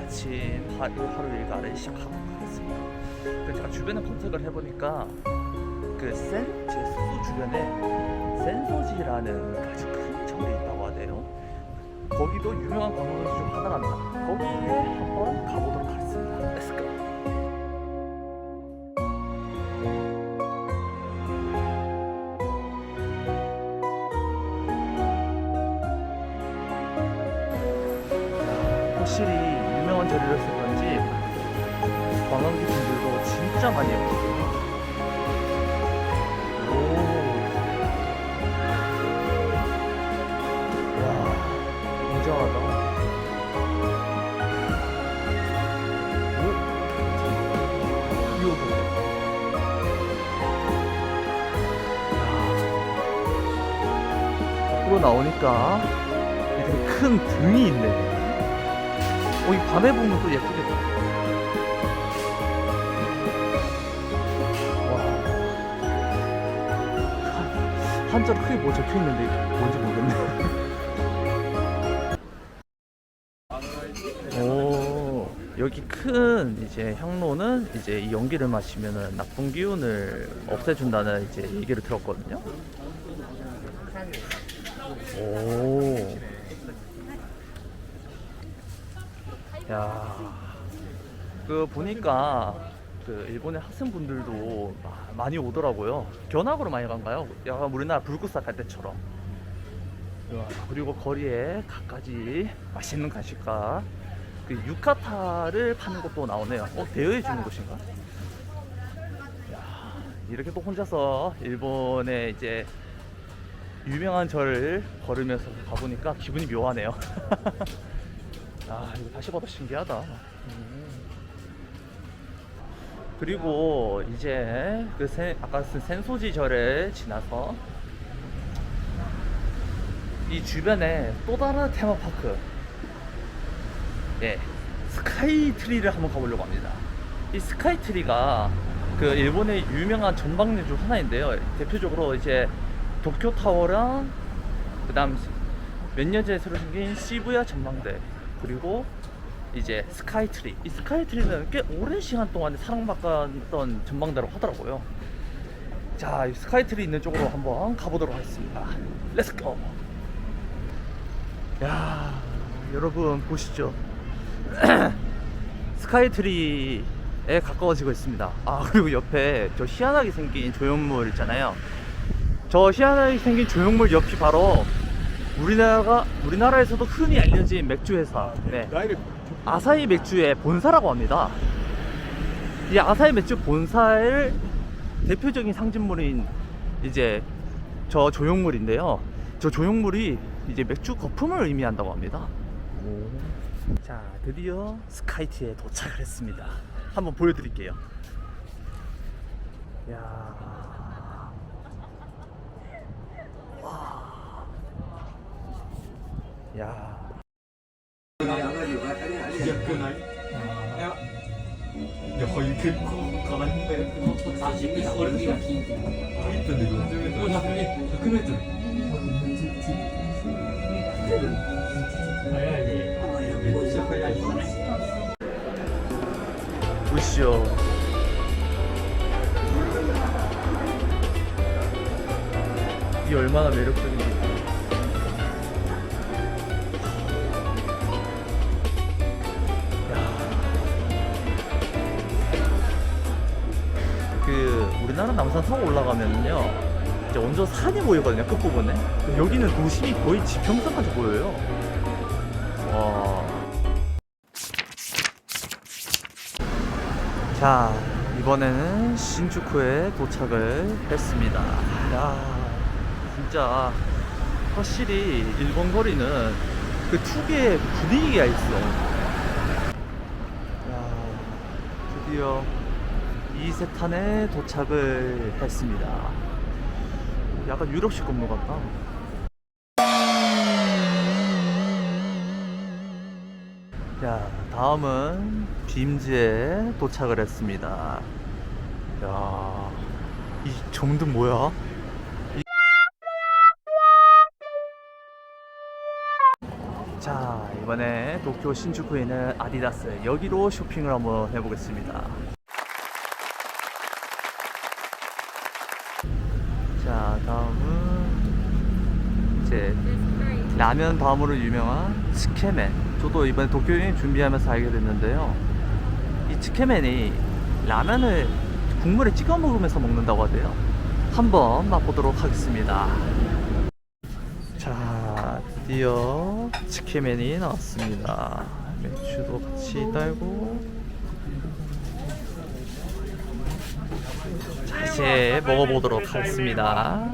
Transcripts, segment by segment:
아침 하- 하루 일과를 시작하고 가겠습니다. 그 제가 주변에 검색을 해보니까 그 센 제 숙소 주변에 센소지라는 아주 큰 절이 있다고 하대요. 거기도 유명한 관광지 중 하나랍니다. 거기에 한번 가보도록 하겠습니다. Let's go. 확실히 절이라서 그런지 관광객 분들도 진짜 많이 오거든요. 오. 와, 굉장하다. 나오니까 이렇게 큰 등이 있네. 어, 이 밤에 보면 또 예쁘겠다. 와. 한- 한자로 크게 뭐 적혀 있는데 뭔지 모르겠네. 오, 여기 큰 이제 향로는 이제 이 연기를 마시면은 나쁜 기운을 없애준다는 이제 얘기를 들었거든요. 오. 야, 그 보니까 그 일본의 학생분들도 마- 많이 오더라고요. 견학으로 많이 간가요? 약간 우리나라 불국사 갈 때처럼. 와, 그리고 거리에 갖가지 맛있는 간식과 그 유카타를 파는 곳도 나오네요. 어, 대여해 주는 곳인가? 야, 이렇게 또 혼자서 일본의 이제 유명한 절을 걸으면서 가보니까 기분이 묘하네요. 아 이거 다시 봐도 신기하다. 음. 그리고 이제 그 세- 아까 쓴 센소지 절을 지나서 이 주변에 또 다른 테마파크, 예, 스카이트리를 한번 가보려고 합니다. 이 스카이트리가 그 일본의 유명한 전망대 중 하나인데요. 대표적으로 이제 도쿄 타워랑 그 다음 몇 년 전에 새로 생긴 시부야 전망대 그리고 이제 스카이트리. 이 스카이트리는 꽤 오랜 시간 동안 사랑받았던 전망대라고 하더라고요. 자이 스카이트리 있는 쪽으로 한번 가보도록 하겠습니다. 렛츠고 야 여러분 보시죠. 스카이트리에 가까워지고 있습니다. 아 그리고 옆에 저 희한하게 생긴 조형물 있잖아요. 저 희한하게 생긴 조형물 옆이 바로 우리나라가 우리나라에서도 흔히 알려진 맥주 회사 네. 아사히 맥주의 본사라고 합니다. 이 아사히 맥주 본사의 대표적인 상징물인 이제 저 조형물인데요. 저 조형물이 이제 맥주 거품을 의미한다고 합니다. 자, 드디어 스카이트에 도착을 했습니다. 한번 보여드릴게요. 야. い 보시죠. 이 얼마나 매력적인지. 산 타고 올라가면은요. 이제 완전 산이 보이거든요 끝부분에. 여기는 도심이 거의 지평선까지 보여요. 와. 자 이번에는 신주쿠에 도착을 했습니다 야 진짜 확실히 일본 거리는 그 특유의 분위기가 있어 야 드디어 이세탄에 도착을 했습니다 약간 유럽식 건물 같다 자, 다음은 빔즈에 도착을 했습니다. 야, 이 정등 뭐야? 이- 자, 이번 이번에 도쿄 신주쿠에 있는 아디다스 여기로 쇼핑을 한번 해보겠습니다. 자, 다음은 이제 라면 다음으로 유명한 츠케멘. 저도 이번에 도쿄 여행 준비하면서 알게 됐는데요. 이 츠케멘이 라면을 국물에 찍어 먹으면서 먹는다고 하대요. 한번 맛보도록 하겠습니다. 자, 드디어 츠케멘이 나왔습니다. 맥주도 같이 딸고. 이제 먹어보도록 하겠습니다.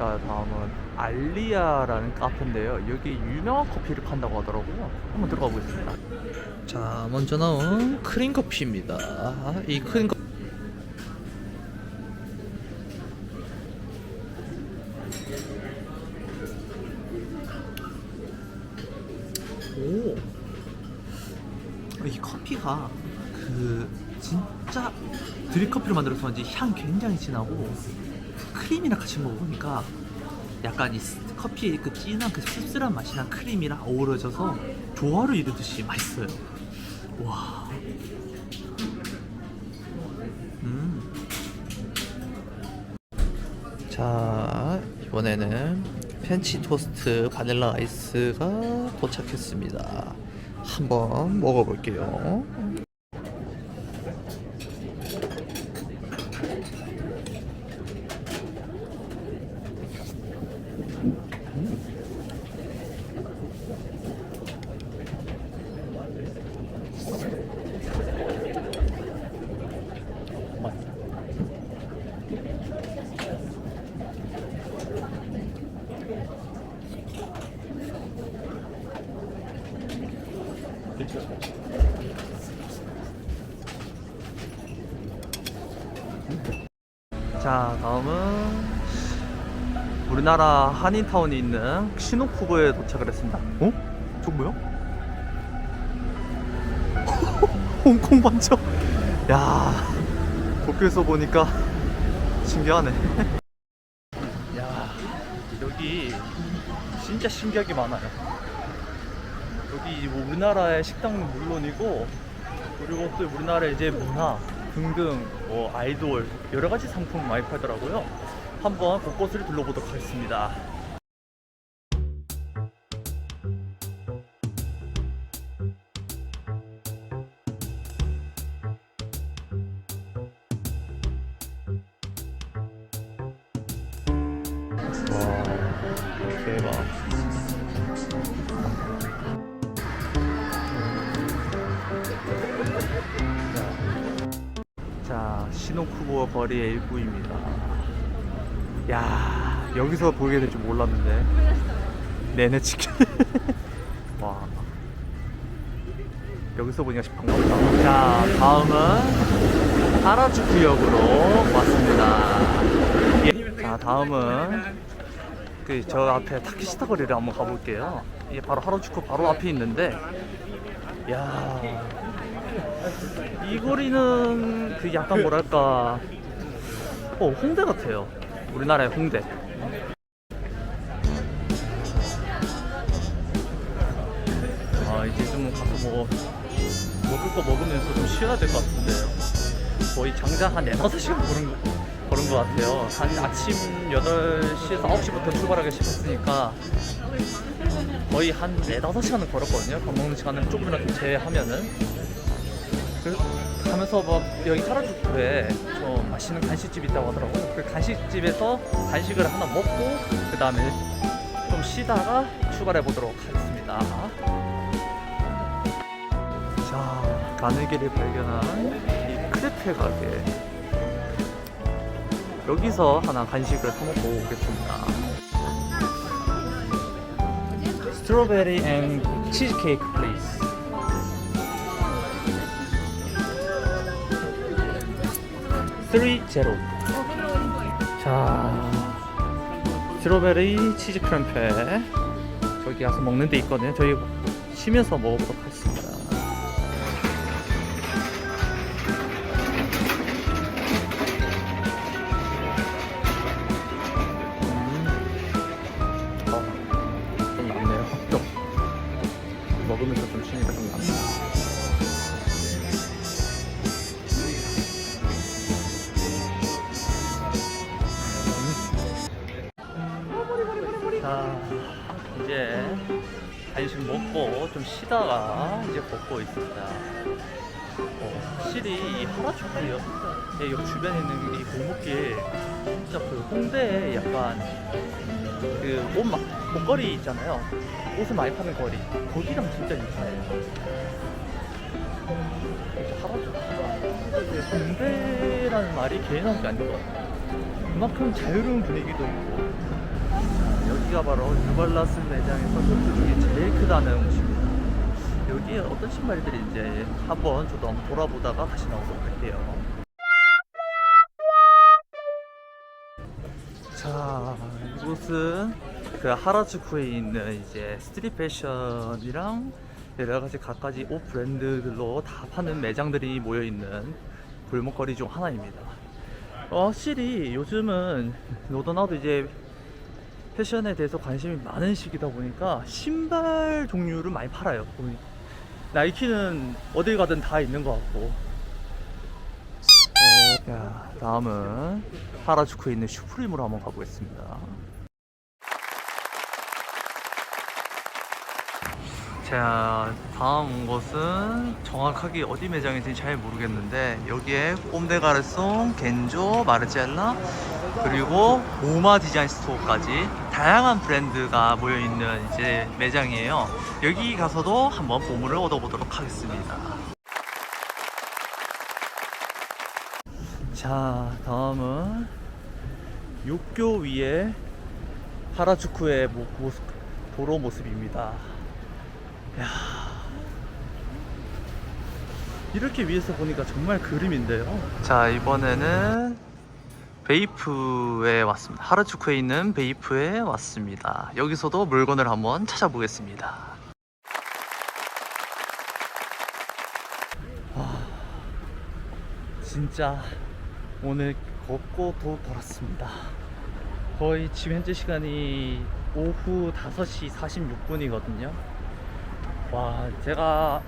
자 다음은 알리아라는 카페인데요. 여기 유명한 커피를 판다고 하더라고요. 한번 들어가 보겠습니다. 자 먼저 나온 크림 커피입니다. 이 크림 커피. 오. 이 커피가 그 진짜 드립 커피로 만들어서 그런지 향 굉장히 진하고 크림이랑 같이 먹으니까 약간 이 스- 커피의 그 진한 그 씁쓸한 맛이랑 크림이랑 어우러져서 조화를 이루듯이 맛있어요. 와. 음. 자, 이번에는 펜치 토스트 바닐라 아이스가 도착했습니다. 한번 먹어볼게요. 자, 다음은 우리나라 한인타운에 있는 시노쿠보에 도착을 했습니다. 어? 저 뭐야? 홍콩 반점. 야, 도쿄에서 보니까 신기하네. 야, 여기 진짜 신기하게 많아요. 여기 뭐 우리나라의 식당은 물론이고 그리고 또 우리나라의 이제 문화 등등 뭐 아이돌 여러 가지 상품 많이 팔더라고요. 한번 곳곳을 둘러보도록 하겠습니다. 와 대박. 시노쿠보 거리의 일부입니다. 야, 여기서 보게 될 줄 몰랐는데. 내내 치킨. 와. 여기서 보니까 반갑다. 자, 다음은 하라주쿠역으로 왔습니다. 예. 자, 다음은 그 저 앞에 타키시타 거리를 한번 가볼게요. 이게 바로 하라주쿠 바로 앞에 있는데, 야. 이 거리는 그 약간 뭐랄까 어 홍대 같아요. 우리나라의 홍대. 아 이제 좀 가서 뭐 먹을 거 먹으면서 좀 쉬어야 될 것 같은데요. 거의 장장 한 4, 5시간 걸은, 거- 걸은 것 같아요. 한 아침 8시에서 9시부터 출발하기 시작했으니까 거의 한 4, 5시간은 걸었거든요. 밥 먹는 시간을 조금이라도 제외하면은 그 가면서 막 여기 카라주쿠에 좀 맛있는 간식집 있다고 하더라고요. 그 간식집에서 간식을 하나 먹고 그 다음에 좀 쉬다가 출발해 보도록 하겠습니다. 자, 길에 발견한 이 크레페 가게. 여기서 하나 간식을 사 먹고 오겠습니다. 스트로베리 앤 치즈케이크 플레이 스. 쓰리 제로. 자, 스트로베리 치즈 크럼페 저기 가서 먹는 데 있거든요. 저희 쉬면서 먹어보도록 하겠습니다. 간식 먹고 좀 쉬다가 이제 걷고 있습니다. 어, 확실히 이 하라초코요. 예, 주변에 있는 이 골목길 진짜 그 홍대에 약간 그 옷 막 옷거리 있잖아요. 옷을 많이 파는 거리. 거기랑 진짜 유사해요. 이제 하라초코가 홍대라는 말이 개인한 게 아닌 것 같아요. 그만큼 자유로운 분위기도 있고 여기가 바로 뉴발라스 매장에서 호주 중에 제일 크다는 곳입니다. 여기에 어떤 신발들이 이제 한번 저도 한번 돌아보다가 다시 나오도록 할게요. 자, 이곳은 그 하라주쿠에 있는 이제 스트릿 패션이랑 여러 가지 갖가지 옷 브랜드들로 다 파는 매장들이 모여 있는 골목거리 중 하나입니다. 어, 확실히 요즘은 너도 나도 이제 패션에 대해서 관심이 많은 시기다 보니까 신발 종류를 많이 팔아요. 보니 나이키는 어딜 가든 다 있는 것 같고. 어, 야, 다음은 하라주쿠에 있는 슈프림으로 한번 가보겠습니다. 자, 다음 온 곳은 정확하게 어디 매장인지 잘 모르겠는데 여기에 꼼데가르송, 겐조, 마르젤라 그리고 오마 디자인 스토어까지 다양한 브랜드가 모여 있는 이제 매장이에요. 여기 가서도 한번 보물을 얻어보도록 하겠습니다. 자, 다음은 육교 위에 하라주쿠의 모, 모습, 도로 모습입니다. 야 이렇게 위에서 보니까 정말 그림인데요. 자, 이번에는 베이프에 왔습니다. 하라주쿠에 있는 베이프에 왔습니다. 여기서도 물건을 한번 찾아보겠습니다. 아, 진짜 오늘 걷고 또 돌았습니다. 거의 지금 현재 시간이 오후 5시 46분이거든요. 와, 제가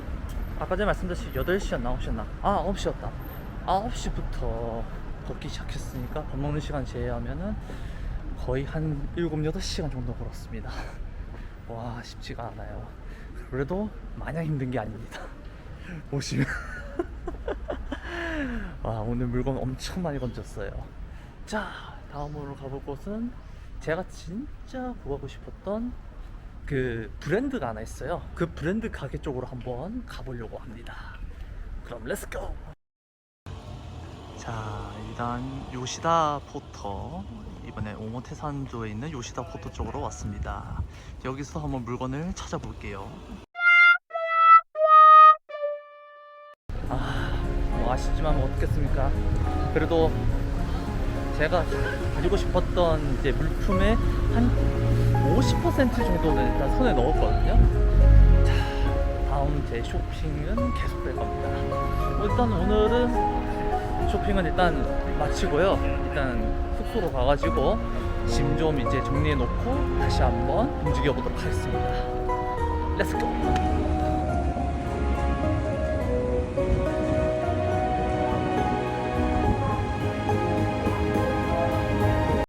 아까 전에 말씀드렸듯이 8시였나 9시였나? 아, 9시였다. 9시부터 걷기 시작했으니까 밥 먹는 시간 제외하면은 거의 한 7, 8시간 정도 걸었습니다. 와, 쉽지가 않아요. 그래도 마냥 힘든 게 아닙니다. 보시면. 와, 오늘 물건 엄청 많이 건졌어요. 자, 다음으로 가볼 곳은 제가 진짜 구하고 싶었던 그 브랜드가 하나 있어요. 그 브랜드 가게 쪽으로 한번 가보려고 합니다. 그럼 렛츠고! 자, 일단 요시다 포터 이번에 오모테산조에 있는 요시다 포터 쪽으로 왔습니다. 여기서 한번 물건을 찾아볼게요. 아, 뭐 아쉽지만 뭐 어떻겠습니까? 그래도 제가 가지고 싶었던 이제 물품의 한 50% 정도는 일단 손에 넣었거든요. 자, 다음 제 쇼핑은 계속될 겁니다. 뭐 일단 오늘은 쇼핑은 일단 마치고요. 일단 숙소로 가가지고 짐 좀 이제 정리해 놓고 다시 한번 움직여 보도록 하겠습니다. 렛츠고!